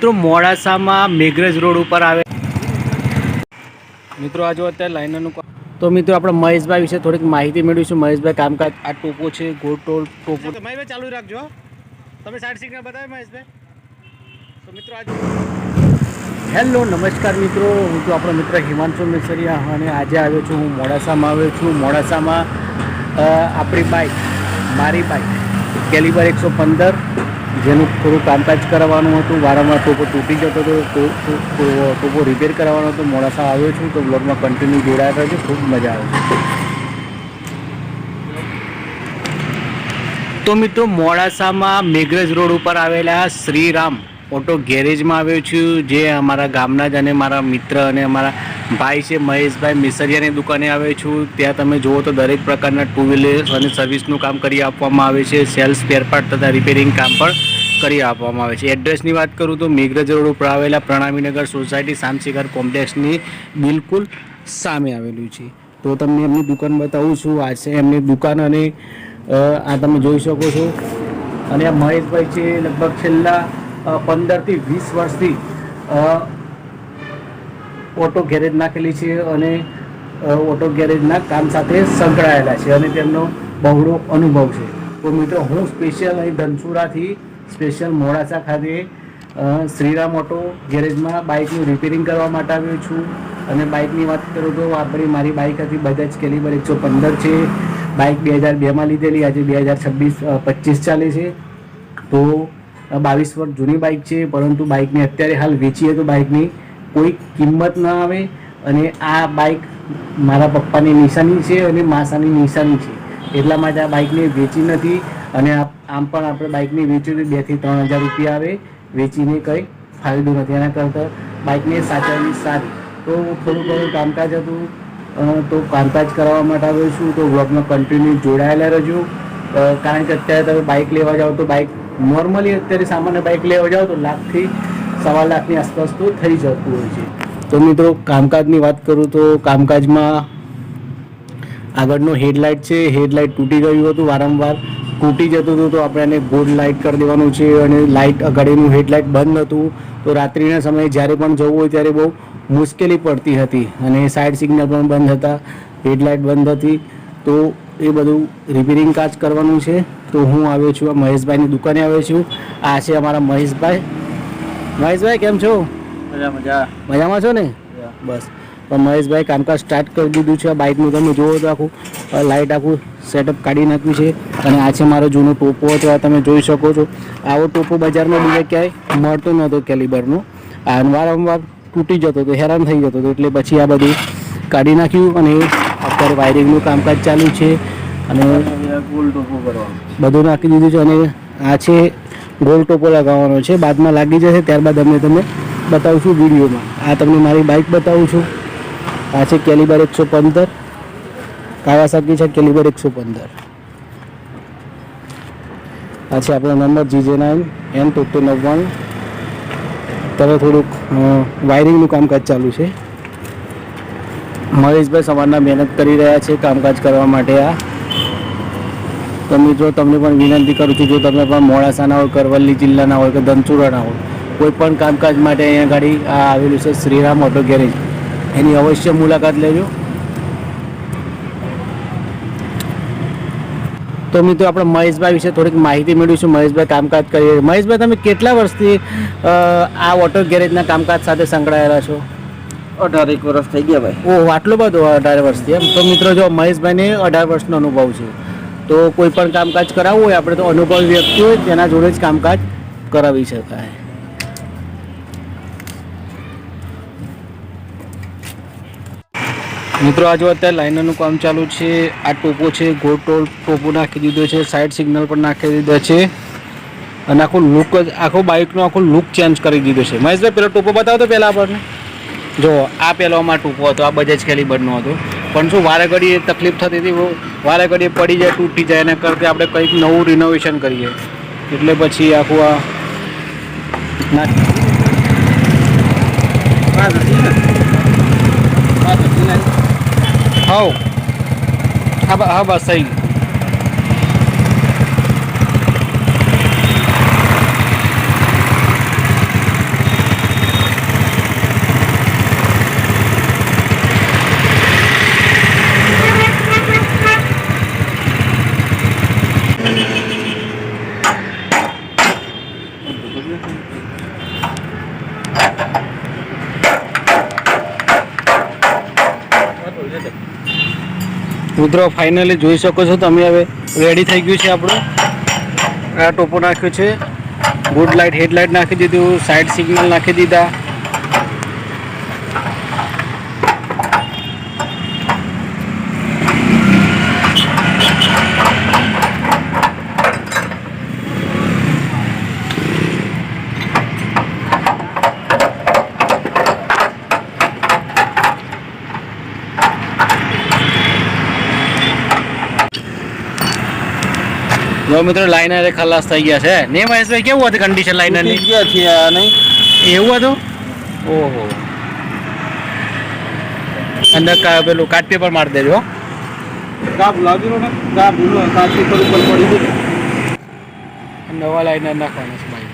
મિત્રો મોડાસામાં મેઘરજ રોડ ઉપર આવે મિત્રો આ જો અત્યારે લાઇનરનું તો મિત્રો આપણે મહેશભાઈ વિશે થોડીક માહિતી મેળવીશું. મહેશભાઈ કામકાજ આ ટોપો છે ગોટોલ ટોપો મહેશભાઈ ચાલુ રાખજો તમે સાઈડ સિગ્નલ બતાવે મહેશભાઈ. તો મિત્રો આજે હેલો નમસ્કાર મિત્રો. હું તો આપણો મિત્ર હિમાંશુ મિસરિયા અને આજે આવ્યો છું હું મોડાસામાં. આવ્યો છું મોડાસામાં આપણી બાઇક મારી બાઇક કેલિબર એકસો પંદર. જેનું થોડું કામકાજ કરાવવાનું હતું, વારંવાર ટોપો તૂટી જતો હતો ટોપો રિપેર કરાવવાનો હતો. મોડાસા આવ્યો છું તો બ્લોગમાં કન્ટિન્યુ જોડાયા છે ખૂબ મજા આવે તો મિત્રો, મોડાસામાં મેઘરજ રોડ ઉપર આવેલા શ્રીરામ ઓટો ગેરેજમાં આવ્યો છું, જે અમારા ગામના જ અને મારા મિત્ર અને અમારા ભાઈ છે, મહેશભાઈ મિસરિયાની દુકાને આવ્યો છું. ત્યાં તમે જુઓ તો દરેક પ્રકારના ટુ વ્હીલર્સ અને સર્વિસનું કામ કરી આપવામાં આવે છે. સેલ્સ સ્પેરપાર્ટ તથા રિપેરિંગ કામ પણ કરી આપવામાં આવે છે. એડ્રેસની વાત કરું તો મેઘરજ રોડ ઉપર આવેલા પ્રણામીનગર સોસાયટી શામશિખર કોમ્પ્લેક્સની બિલકુલ સામે આવેલું છે. તો તમને એમની દુકાન બતાવું છું. આ છે એમની દુકાન અને આ તમે જોઈ શકો છો. અને આ મહેશભાઈ છે, લગભગ છેલ્લા પંદરથી વીસ વર્ષથી ઓટો ગેરેજ નાખેલી છે અને ઓટો ગેરેજના કામ સાથે સંકળાયેલા છે અને તેમનો બહોળો અનુભવ છે. તો મિત્રો, હું સ્પેશિયલ અહીં ધનસુરાથી સ્પેશિયલ મોડાસા ખાતે શ્રીરામ ઓટો ગેરેજમાં બાઇકનું રિપેરિંગ કરવા માટે આવ્યો છું. અને બાઇકની વાત કરું તો આપણી મારી બાઇક હતી બજાજ કેલિબર એકસો પંદર છે. બાઇક બે હજાર બેમાં લીધેલી, આજે બે હજાર છવ્વીસ પચીસ ચાલે છે. તો બાવીસ વર્ષ જૂની બાઇક છે, પરંતુ બાઇકને અત્યારે હાલ વેચીએ તો બાઇકની કોઈ કિંમત ન આવે અને આ બાઇક મારા પપ્પાની નિશાની છે અને માસાની નિશાની છે. એટલા માટે આ બાઇકને વેચી નથી અને આમ પણ આપણે બાઇકને વેચ્યું તો બેથી ત્રણ હજાર રૂપિયા આવે. વેચીને કંઈ ફાયદો નથી. એના કરતાં બાઇકને સાચવવી સારી. તો થોડું ઘણું કામકાજ હતું. તો કામકાજ કરાવવા માટે આવ્યો છું. તો વ્લોગમાં કન્ટિન્યુ જોડાયેલા રહેજો. કારણ કે અત્યારે તમે બાઇક લેવા જાઓ તો બાઇક નોર્મલી અત્યારે સામાન્ય બાઇક લેવા જાઓ તો લાખથી સવા લાખની આસપાસ તો થઈ જતું હોય છે. તો મિત્રો, કામકાજની વાત કરું તો કામકાજમાં આગળનો હેડલાઇટ છે. હેડલાઇટ તૂટી ગયું હતું વારંવાર. તૂટી જતું હતું તો આપણે એને ગોલ્ડ લાઇટ કરી દેવાનું છે અને લાઇટ અગાડીનું હેડલાઇટ બંધ હતું. તો રાત્રિના સમયે જ્યારે પણ જવું હોય ત્યારે બહુ મુશ્કેલી પડતી હતી અને સાઇડ સિગ્નલ પણ બંધ હતા. હેડલાઇટ બંધ હતી. તો એ બધું રિપેરિંગ કાજ કરવાનું છે. તો હું આવ્યો છું આ મહેશભાઈની દુકાને આવ્યો છું. આ છે અમારા મહેશભાઈ. મહેશભાઈ કેમ છો? મજા મજા. મજામાં છો ને? બસ. પણ મહેશભાઈ કામકાજ સ્ટાર્ટ કરી દીધું છે. આ બાઇકનું તમે જોવો તો આખું લાઇટ આખું સેટઅપ કાઢી નાખ્યું છે. અને આ છે મારો જૂનો ટોપો હતો આ તમે જોઈ શકો છો. આવો ટોપો બજારમાં બીજે ક્યાંય મળતો નહોતો કેલિબરનો આ વારંવાર તૂટી જતો હતો હેરાન થઈ જતો હતો. એટલે પછી આ બધું કાઢી નાખ્યું અને અત્યારે વાયરિંગનું કામકાજ ચાલુ છે અને ગોલ ટોપો કરવાનો બધું નાખી દીધું છે અને આ છે ગોલ ટોપો લગાવવાનો છે. બાદમાં લાગી જશે, ત્યારબાદ અમે તમને બતાવું છું વિડીયોમાં. આ તમને મારી બાઇક બતાવું છું આ છે કેલિબર એકસો પંદર. કાવાસાકી છે કેલિબર એકસો પંદર. આ છે આપણો નંબર જીજે નાઇન, એન તોતેર નવ્વાણું. ત્યારે થોડુંક વાયરિંગનું કામકાજ ચાલુ છે. મહેશભાઈ સવારના મહેનત કરી રહ્યા છે કામકાજ કરવા માટે આ. તો મિત્રો તમને પણ વિનંતી કરું છું, જો તમે પણ મોડાસાના હોય, કરવલ્લી જિલ્લાના હોય કે ધનસુરાના હોય, કોઈ પણ કામકાજ માટે અહીંયા ગાડી આ આવેલું છે શ્રીરામ ઓટો ગેરેજ. એની અવશ્ય મુલાકાત લેજો. તો મિત્રો, આપણે મહેશભાઈ વિશે થોડીક માહિતી મેળવીશું. મહેશભાઈ કામકાજ કરીએ મહેશભાઈ, તમે કેટલા વર્ષથી આ ઓટો ગેરેજના કામકાજ સાથે સંકળાયેલા છો? અઢાર એક વર્ષ થઈ ગયા ભાઈ. ઓહ, આટલો બધો અઢાર વર્ષથી એમ? તો મિત્રો જો મહેશભાઈને અઢાર વર્ષનો અનુભવ છે, તો કોઈ પણ કામકાજ કરાવવું હોય, આપણે તો અનુભવી વ્યક્તિ હોય, તેના જોડે જ કામકાજ કરાવી શકાય. મિત્રો આજુ અત્યારે લાઇનરનું કામ ચાલુ છે, આ ટોપો છે ગોટોલ ટોપો નાખી દીધો છે સાઈડ સિગ્નલ પણ નાખી દીધા છે, અને આખો લુક જ આખો બાઇકનો આખો લુક ચેન્જ કરી દીધો છે. મહેશભાઈ, પેલો ટોપો બતાવો તો પહેલાં આપણને. જો આ પેલો આમાં ટૂંકો હતો, આ બજાજ કેલિબરનો હતો. પણ શું, વારે ઘડીએ તકલીફ થતી હતી વારે ઘડીએ પડી જાય, તૂટી જાય, એના કરતાં આપણે કંઈક નવું રિનોવેશન કરીએ. એટલે પછી આખું આ હા હા, બસ, થઈ ગયું. મિત્રો ફાઇનલી જોઈ શકો છો. તમે હવે રેડી થઈ ગયું છે આપણું. આ ટોપો નાખ્યો છે. ગુડ લાઇટ હેડલાઇટ નાખી દીધું. સાઇડ સિગ્નલ નાખી દીધા. જો મિત્રો લાઇનર ખલાસ થઈ ગયા છે. ને મહેશભાઈ કેવું હતું કન્ડિશન લાઇનરની ગયા છે નહીં. એવું હતું? ઓહો. અંદર કા પેલું કાટ પેપર મારી દેજો કાપ લાગેલો ને? કાપ ભૂલો કાચી પર ઉપર પડી ગયું નવા લાઇનર નાખવાના છે ભાઈ.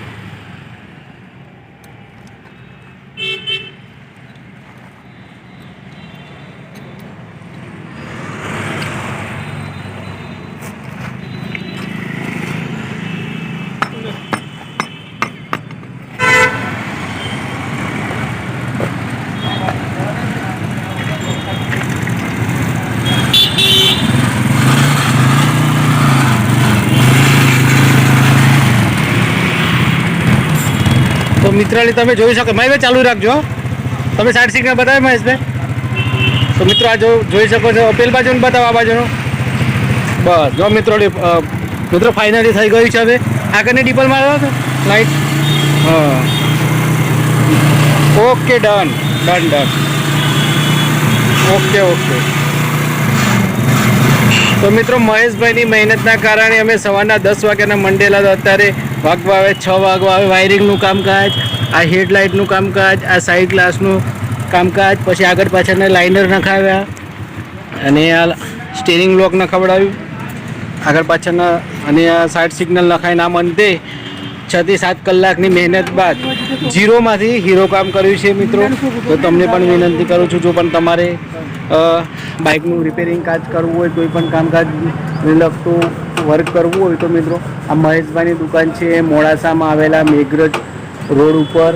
મિત્રાલી તમે જોઈ શકો. મહેશભાઈ ચાલુ રાખજો તમે સાઈડ સિગ્નલ બતાવે મહેશભાઈ? તો મિત્રો આ જો જોઈ શકો છો. પેલ બાજુનું બતાવો, આ બાજુનું. બસ. જો મિત્રો મિત્રો ફાઇનલી થઈ ગયું છે હવે. આગળની ડીપલ મારો છે લાઈટ હા. Okay done done done okay okay તો મિત્રો, મહેશભાઈની મહેનતના કારણે અમે સવારના દસ વાગ્યાના મંડેલા અત્યારે વાગવા આવે, છ વાગવા આવે વાયરિંગનું કામકાજ, આ હેડલાઇટનું કામકાજ, આ સાઈડ ગ્લાસનું કામકાજ, પછી આગળ પાછળના લાઇનર નખાવ્યા અને આ સ્ટેરિંગ લોક નખાવડાવ્યું. આગળ પાછળના અને આ સાઈડ સિગ્નલ નખાઈને આમ અંતે છ થી સાત કલાકની મહેનત બાદ ઝીરોમાંથી હીરો કામ કર્યું છે મિત્રો. તો તમને પણ વિનંતી કરું છું, જો પણ તમારે બાઇકનું રિપેરિંગ કાજ કરવું હોય, કોઈ પણ કામકાજ લગતું વર્ક કરવું હોય તો મિત્રો, આ મહેશભાઈની દુકાન છે, મોડાસામાં આવેલા મેઘરજ રોડ ઉપર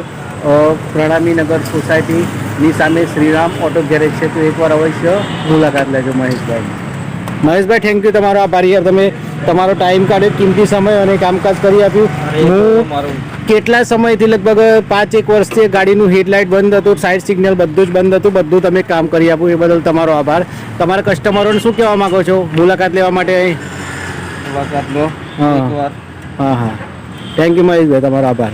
પ્રણામીનગર સોસાયટીની સામે શ્રીરામ ઓટો ગેરેજ છે. તો એકવાર અવશ્ય મુલાકાત લેજો મહેશભાઈ મહેશભાઈ થેન્ક યુ તમારો આભાર. યાર તમે, તમારો ટાઈમ કાઢ્યો, કિંમતી સમય અને કામકાજ કરી આપ્યું. હું કેટલા સમયથી લગભગ પાંચ એક વર્ષથી ગાડીનું હેડલાઇટ બંધ હતું સાઇડ સિગ્નલ બધું જ બંધ હતું બધું તમે કામ કરી આપો એ બદલ તમારો આભાર. તમારા કસ્ટમરોને શું કહેવા માંગો છો? મુલાકાત લેવા માટે અહીં? મુલાકાત લો હા. હા હા. થેન્ક યુ મહેશભાઈ તમારો આભાર.